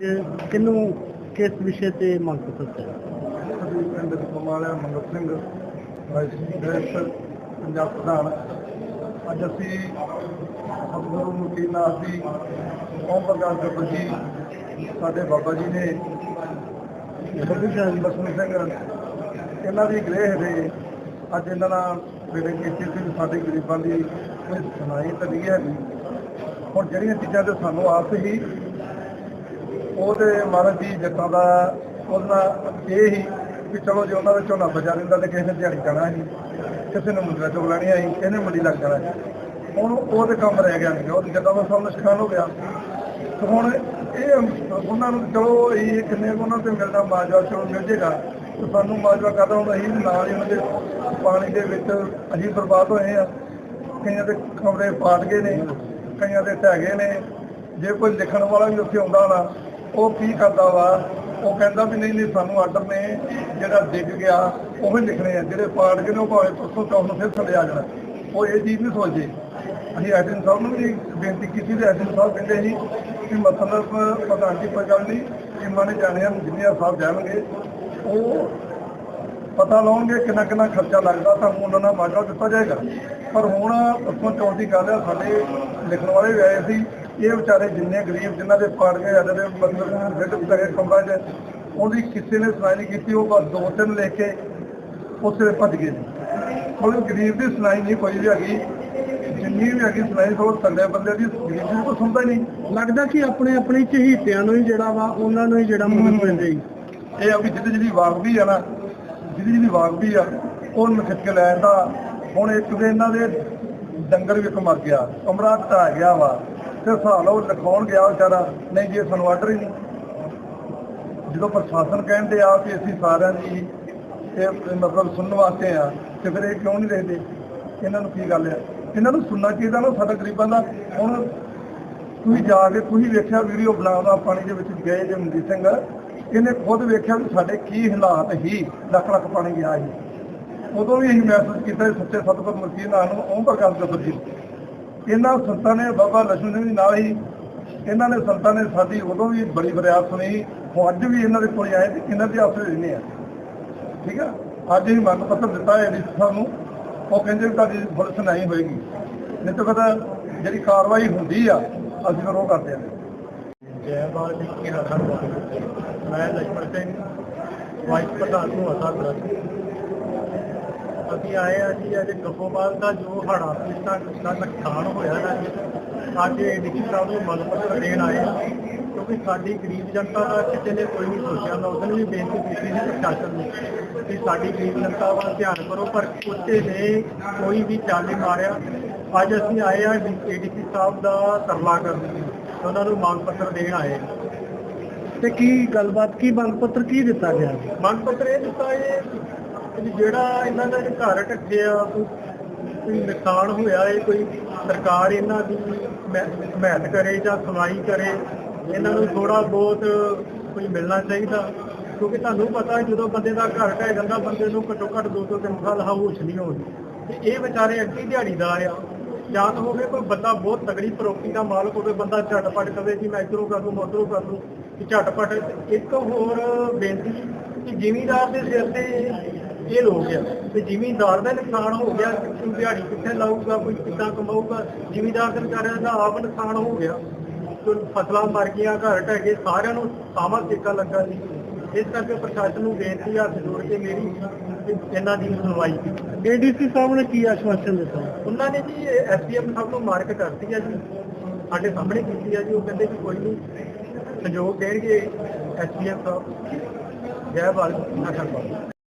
ਕਿਨੂੰ ਕਿਸ ਵਿਸ਼ੇ ਤੇ ਮੰਗ ਪੱਤਰ ਹੈ ਅਸੀਂ ਪਿੰਡ ਕਮਾਲਿਆ ਮੰਗਲ ਸਿੰਘ, ਵਾਈਸ ਡਾਇਰੈਕਟਰ, ਪੰਜਾਬ ਪ੍ਰਧਾਨ। ਅੱਜ ਅਸੀਂ ਸਤਿਗੁਰੂ ਮੁਕੀਨਾਥ ਜੀ ਓਮ ਪ੍ਰਕਾਸ਼ ਗੁਰੂ ਜੀ ਸਾਡੇ ਬਾਬਾ ਜੀ ਨੇ ਬੱਬੂ ਸ਼ਾਹ ਸਿੰਘ, ਇਹਨਾਂ ਦੀ ਗ੍ਰਹਿ ਦੇ ਅੱਜ ਇਹਨਾਂ ਨਾਲ ਜਿਹੜੇ ਕੀਤੀ ਸੀ ਸਾਡੇ ਗਰੀਬਾਂ ਦੀ ਕੋਈ ਸੁਣਾਈ ਤਾਂ ਨਹੀਂ ਹੈਗੀ। ਹੁਣ ਜਿਹੜੀਆਂ ਚੀਜ਼ਾਂ ਤੇ ਸਾਨੂੰ ਆਸ ਹੀ ਉਹਦੇ ਮਹਾਰਾਜ ਦੀ ਜੱਟਾਂ ਦਾ ਉਹਨਾਂ ਇਹ ਹੀ ਵੀ ਚਲੋ ਜੇ ਉਹਨਾਂ ਦਾ ਝੋਨਾ ਬਚਾ ਲੈਂਦਾ ਤੇ ਕਿਸੇ ਨੇ ਦਿਹਾੜੀ ਜਾਣਾ ਸੀ, ਕਿਸੇ ਨੇ ਮੁੰਦਰਾ ਚੁਗ ਲੈਣੀ ਆਈ ਨੇ ਮੰਡੀ ਲੱਗ ਜਾਣਾ ਹੁਣ ਉਹ ਤੇ ਕੰਮ ਰਹਿ ਗਿਆ ਨਹੀਂ ਉਹ ਤੇ ਜੱਟਾਂ ਦਾ ਸਭ ਨੁਕਸਾਨ ਹੋ ਗਿਆ। ਤੇ ਹੁਣ ਇਹ ਉਹਨਾਂ ਨੂੰ ਚਲੋ ਇਹ ਕਿੰਨੇ ਕੁ ਉਹਨਾਂ ਤੇ ਮਿਲਦਾ ਮਾਜਵਾ ਚਲੋ ਮਿਲ ਜੇਗਾ। ਤੇ ਸਾਨੂੰ ਮਾਜਵਾ ਕਰਦਾ ਹੁਣ ਅਸੀਂ ਨਾਲ ਹੀ ਉਹਨਾਂ ਦੇ ਪਾਣੀ ਦੇ ਵਿੱਚ ਅਸੀਂ ਬਰਬਾਦ ਹੋਏ ਆ ਕਈਆਂ ਦੇ ਕਮਰੇ ਫਾਟ ਗਏ ਨੇ, ਕਈਆਂ ਦੇ ਢਹਿ ਗਏ ਨੇ। ਜੇ ਕੋਈ ਲਿਖਣ ਵਾਲਾ ਵੀ ਉੱਥੇ ਆਉਂਦਾ ਨਾ ਉਹ ਕੀ ਕਰਦਾ ਵਾ? ਉਹ ਕਹਿੰਦਾ ਵੀ ਨਹੀਂ ਨਹੀਂ, ਸਾਨੂੰ ਆਰਡਰ ਨੇ ਜਿਹੜਾ ਡਿੱਗ ਗਿਆ ਉਹ ਹੀ ਲਿਖਣੇ ਆ। ਜਿਹੜੇ ਪਾੜ ਗਏ ਨੇ, ਉਹ ਭਾਵੇਂ ਪਰਸੋਂ ਚੌਥ ਨੂੰ ਫਿਰ ਥੱਲੇ ਆ ਜਾਣਾ। ਉਹ ਇਹ ਚੀਜ਼ ਨਹੀਂ ਸੋਚਦੇ। ਅਸੀਂ ਐਡਨ ਸਾਹਿਬ ਨੂੰ ਵੀ ਬੇਨਤੀ ਕੀਤੀ ਤੇ ਐਡਨ ਸਾਹਿਬ ਕਹਿੰਦੇ ਸੀ ਕਿ ਮਤਲਬ ਪ੍ਰਧਾਨ ਜੀ ਕੋਈ ਗੱਲ ਨਹੀਂ ਟੀਮਾਂ ਨੇ ਜਾਣੇ ਆ, ਜਿੰਨੀਆਂ ਸਾਹਿਬ ਜਾਣਗੇ, ਉਹ ਪਤਾ ਲਾਉਣਗੇ ਕਿੰਨਾ ਕਿੰਨਾ ਖਰਚਾ ਲੱਗਦਾ ਤੁਹਾਨੂੰ ਉਹਨਾਂ ਨਾਲ ਮਾਜਾ ਦਿੱਤਾ ਜਾਏਗਾ। ਪਰ ਹੁਣ ਪਰਸੋਂ ਚੌਥ ਦੀ ਗੱਲ ਹੈ ਸਾਡੇ ਲਿਖਣ ਵਾਲੇ ਵੀ ਆਏ ਸੀ। ਇਹ ਵਿਚਾਰੇ ਜਿੰਨੇ ਗਰੀਬ ਜਿਨ੍ਹਾਂ ਦੇ ਪਾੜ ਗਏ ਜਾਂ ਦੇ ਮਤਲਬ ਬੈੱਡ ਤੱਕ ਕਮਰਾ 'ਚ ਉਹਦੀ ਕਿਸੇ ਨੇ ਸੁਣਾਈ ਨਹੀਂ ਕੀਤੀ ਉਹ ਬਸ ਦੋ ਤਿੰਨ ਲਿਖ ਕੇ ਉਸੇ ਭੱਜ ਗਏ ਨੇ। ਕੋਈ ਗਰੀਬ ਦੀ ਸੁਣਾਈ ਨਹੀਂ ਕੋਈ ਵੀ ਹੈਗੀ ਜਿੰਨੀ ਵੀ ਹੈਗੀ ਸੁਣਾਈ ਸੋ ਥੱਲੇ ਬੰਦੇ ਦੀ ਗਰੀਬ ਦੀ ਕੋਈ ਸੁਣਦਾ ਨਹੀਂ। ਲੱਗਦਾ ਕਿ ਆਪਣੇ ਆਪਣੇ ਚਹੀਤਿਆਂ ਨੂੰ ਹੀ ਜਿਹੜਾ ਵਾ ਉਹਨਾਂ ਨੂੰ ਹੀ ਜਿਹੜਾ ਮੁਹਰ ਪੈਂਦੇ ਇਹ ਆ ਵੀ ਜਿਹਦੀ ਜਿਹਦੀ ਵਾਕਬੀ ਆ ਨਾ ਜਿਹਦੀ ਜਿਹਦੀ ਵਾਕਬੀ ਆ ਉਹਨੂੰ ਖਿੱਚ ਕੇ ਲੈ ਜਾਂਦਾ ਹੁਣ ਇੱਕ ਦੇ ਇਹਨਾਂ ਦੇ ਡੰਗਰ ਵੀ ਇੱਕ ਮਰ ਗਿਆ ਕਮਰਾ ਢਾਹ ਗਿਆ ਵਾ। ਤੇ ਹਿਸਾਬ ਲਓ ਲਿਖਾਉਣ ਗਿਆ ਵਿਚਾਰਾ, ਨਹੀਂ ਜੀ ਇਹ ਸਾਨੂੰ ਆਰਡਰ ਹੀ ਨਹੀਂ। ਜਦੋਂ ਪ੍ਰਸ਼ਾਸਨ ਕਹਿੰਦੇ ਆ ਕਿ ਅਸੀਂ ਸਾਰਿਆਂ ਦੀ ਇਹ ਮਤਲਬ ਸੁਣਨ ਵਾਸਤੇ ਆ, ਤੇ ਫਿਰ ਇਹ ਕਿਉਂ ਨਹੀਂ ਲਿਖਦੇ ਇਹਨਾਂ ਨੂੰ ਕੀ ਗੱਲ ਹੈ ਇਹਨਾਂ ਨੂੰ ਸੁਣਨਾ ਚਾਹੀਦਾ ਨਾ ਸਾਡਾ ਗਰੀਬਾਂ ਦਾ। ਹੁਣ ਤੁਸੀਂ ਜਾ ਕੇ ਤੁਸੀਂ ਵੇਖਿਆ ਵੀਡੀਓ ਬਣਾਉਂਦਾ ਪਾਣੀ ਦੇ ਵਿੱਚ ਗਏ ਜੇ ਮਨਜੀਤ ਸਿੰਘ। ਇਹਨੇ ਖੁਦ ਵੇਖਿਆ ਵੀ ਸਾਡੇ ਕੀ ਹਾਲਾਤ ਹੀ ਲੱਖ ਲੱਖ ਪਾਣੀ ਗਿਆ ਸੀ। ਉਦੋਂ ਵੀ ਅਸੀਂ ਮਹਿਸੂਸ ਕੀਤਾ ਸੀ, ਸੱਚੇ ਸਤਿਗੁਰ ਮਸੀਹ ਨਾਲ ਨੂੰ ਓਮ ਪ੍ਰਕਾਸ਼ ਗੁਰੂ ਜੀ ਇਹਨਾਂ ਸੰਤਾਂ ਨੇ ਬਾਬਾ ਲਛਮਣ ਸਿੰਘ ਜੀ ਨਾਲ ਹੀ ਇਹਨਾਂ ਨੇ ਸੰਤਾਂ ਨੇ ਸਾਡੀ ਉਦੋਂ ਵੀ ਬੜੀ ਫਰਿਆਦ ਸੁਣੀ। ਉਹ ਅੱਜ ਵੀ ਇਹਨਾਂ ਦੇ ਕੋਲ ਆਏ ਤੇ ਇਹਨਾਂ ਦੇ ਆਸਰੇ ਰਹਿੰਦੇ ਆ ਠੀਕ ਆ? ਅੱਜ ਹੀ ਮੰਗ ਪੱਤਰ ਦਿੱਤਾ ਹੈ ਐਡੀਸੀ ਸਾਹਿਬ ਨੂੰ। ਉਹ ਕਹਿੰਦੇ ਵੀ ਤੁਹਾਡੀ ਫੁੱਲ ਸੁਣਾਈ ਹੋਏਗੀ। ਨਹੀਂ ਤਾਂ ਪਤਾ ਜਿਹੜੀ ਕਾਰਵਾਈ ਹੁੰਦੀ ਆ, ਅਸੀਂ ਫਿਰ ਉਹ ਕਰਦੇ ਆ ਜੈ ਬਾਲ ਜੀ ਮੈਂ ਲਛਮਣ ਸਿੰਘ, ਵਾਈਸ ਪ੍ਰਧਾਨ ਨੂੰ ਅਸਾਂ ਕਰਦਾ ਅਸੀਂ ਆਏ ਆ ਜੀ ਅੱਜ ਗੱਫੋਵਾਲ ਦਾ ਜੋ ਹੜਾ ਪਿਛਤਾ ਦਾ ਨੁਕਸਾਨ ਹੋਇਆ ਨਾ ਜੀ ਅੱਜ ਡੀਸੀ ਸਾਹਿਬ ਨੂੰ ਮੰਗ ਪੱਤਰ ਦੇਣ ਆਏ ਆ। ਕਿਉਂਕਿ ਸਾਡੀ ਗਰੀਬ ਜਨਤਾ ਦਾ ਕਿਸੇ ਨੇ ਕੋਈ ਨਹੀਂ ਸੋਚਿਆ ਮੈਂ ਉਸ ਵੀ ਬੇਨਤੀ ਕੀਤੀ ਸੀ ਪ੍ਰਸ਼ਾਸਨ ਨੂੰ ਕਿ ਸਾਡੀ ਗਰੀਬ ਜਨਤਾ ਵੱਲ ਧਿਆਨ ਕਰੋ ਪਰ ਕੁੱਤੇ ਨੇ ਕੋਈ ਵੀ ਚਾਲੇ ਮਾਰਿਆ। ਅੱਜ ਅਸੀਂ ਆਏ ਆ ਏਡੀਸੀ ਸਾਹਿਬ ਦਾ ਤਰਲਾ ਕਰਨ ਉਹਨਾਂ ਨੂੰ ਮੰਗ ਪੱਤਰ ਦੇਣ ਆਏ। ਤੇ ਕੀ ਗੱਲਬਾਤ ਕੀ ਮੰਗ ਪੱਤਰ ਕੀ ਦਿੱਤਾ ਗਿਆ ਮੰਗ ਪੱਤਰ ਇਹ ਦਿੱਤਾ ਇਹ ਕਿ ਜਿਹੜਾ ਇਹਨਾਂ ਦਾ ਘਰ ਢੱਕਿਆ ਆ, ਕੋਈ ਨੁਕਸਾਨ ਹੋਇਆ ਹੈ ਕੋਈ ਸਰਕਾਰ ਇਹਨਾਂ ਦੀ ਹਮਾ- ਕਰੇ ਜਾਂ ਸੁਣਾਈ ਕਰੇ, ਇਹਨਾਂ ਨੂੰ ਥੋੜਾ ਬਹੁਤ ਕੋਈ ਮਿਲਣਾ ਚਾਹੀਦਾ। ਕਿਉਂਕਿ ਤੁਹਾਨੂੰ ਪਤਾ ਹੈ, ਜਦੋਂ ਬੰਦੇ ਦਾ ਘਰ ਢਹਿ ਜਾਂਦਾ, ਬੰਦੇ ਨੂੰ ਘੱਟੋ ਘੱਟ ਦੋ ਤੋਂ ਤਿੰਨ ਸਾਲ ਹੋਸ਼ ਨਹੀਂ ਹੁੰਦੀ ਤੇ ਇਹ ਵਿਚਾਰੇ ਅੱਗੇ ਦਿਹਾੜੀਦਾਰ ਆ। ਜਾਂ ਤਾਂ ਹੋਵੇ ਕੋਈ ਬੰਦਾ ਬਹੁਤ ਤਗੜੀ ਪ੍ਰੋਪਰਟੀ ਦਾ ਮਾਲਕ ਹੋਵੇ, ਬੰਦਾ ਝਟਪਟ ਕਵੇ ਕਿ ਮੈਂ ਇਧਰੋਂ ਕਰ ਦੂੰ, ਮੈਂ ਉੱਧਰੋਂ ਕਰ ਦੂੰ ਕਿ ਝਟਪਟ ਇੱਕ ਹੋਰ ਬੇਨਤੀ ਕਿ ਜਿਮੀਦਾਰ ਦੇ ਸਿਰ ਤੇ ਇਹ ਲੋਕ ਆ ਤੇ ਜ਼ਿਮੀਂਦਾਰ ਦਾ ਨੁਕਸਾਨ ਹੋ ਗਿਆ। ਕੋਈ ਦਿਹਾੜੀ ਕਿੱਥੇ ਲਾਊਗਾ ਕੋਈ ਕਿੱਦਾਂ ਕਮਾਊਗਾ? ਜ਼ਿਮੀਂਦਾਰ ਦੇ ਵਿਚਾਰਿਆਂ ਦਾ ਆਪ ਨੁਕਸਾਨ ਹੋ ਗਿਆ। ਕੋਈ ਫਸਲਾਂ ਮਰ ਗਈਆਂ ਘਰ ਢਹਿ ਗਏ ਸਾਰਿਆਂ ਨੂੰ ਸਾਮਾ ਸਿੱਕਾ ਲੱਗਾ ਸੀ। ਇਸ ਕਰਕੇ ਪ੍ਰਸ਼ਾਸਨ ਨੂੰ ਬੇਨਤੀ ਹੱਥ ਜੋੜ ਕੇ ਮੇਰੀ ਇਹਨਾਂ ਦੀ ਸੁਣਵਾਈ ਕੀਤੀ। ਏਡੀਸੀ ਸਾਹਿਬ ਨੇ ਕੀ ਆਸ਼ਵਾਸਨ ਦਿੱਤਾ? ਉਹਨਾਂ ਨੇ ਜੀ ਐਸਡੀਐਮ ਸਾਹਿਬ ਨੂੰ ਮਾਰਕ ਕਰਤੀ ਹੈ ਜੀ। ਸਾਡੇ ਸਾਹਮਣੇ ਕੀਤੀ ਹੈ ਜੀ। ਉਹ ਕਹਿੰਦੇ ਕਿ ਕੋਈ ਨਹੀਂ ਸਹਿਯੋਗ ਦੇਣਗੇ ਐਸਡੀਐਮ ਸਾਹਿਬ। ਜੈ ਬਾਲ ਜੀ